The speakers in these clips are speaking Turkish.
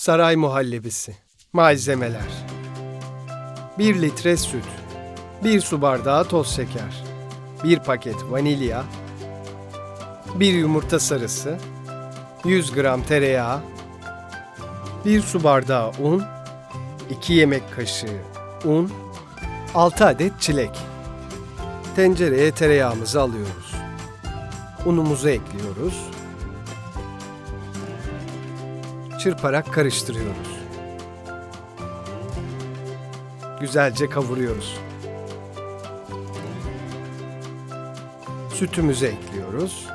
Saray muhallebisi. Malzemeler. 1 litre süt. 1 su bardağı toz şeker. 1 paket vanilya. 1 yumurta sarısı. 100 gram tereyağı. 1 su bardağı un. 2 yemek kaşığı un. 6 adet çilek. Tencereye tereyağımızı alıyoruz. Unumuzu ekliyoruz. Çırparak karıştırıyoruz. Güzelce kavuruyoruz. Sütümüzü ekliyoruz.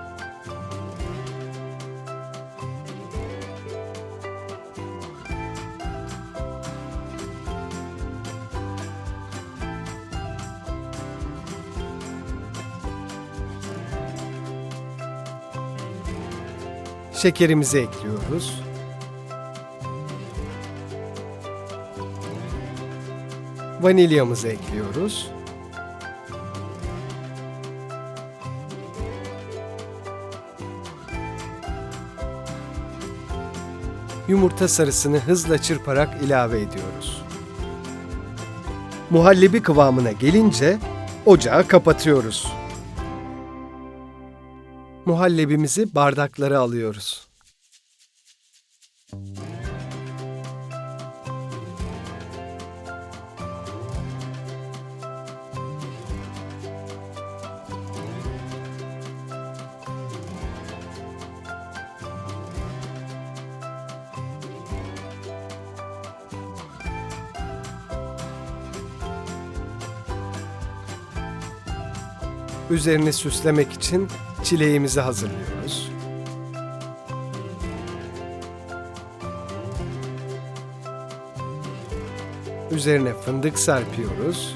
Şekerimizi ekliyoruz. Vanilyamızı ekliyoruz. Yumurta sarısını hızla çırparak ilave ediyoruz. Muhallebi kıvamına gelince ocağı kapatıyoruz. Muhallebimizi bardaklara alıyoruz. Üzerini süslemek için çileğimizi hazırlıyoruz. Üzerine fındık serpiyoruz.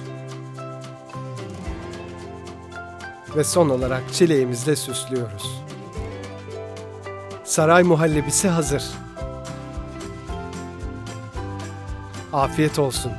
Ve son olarak çileğimizle süslüyoruz. Saray muhallebisi hazır. Afiyet olsun.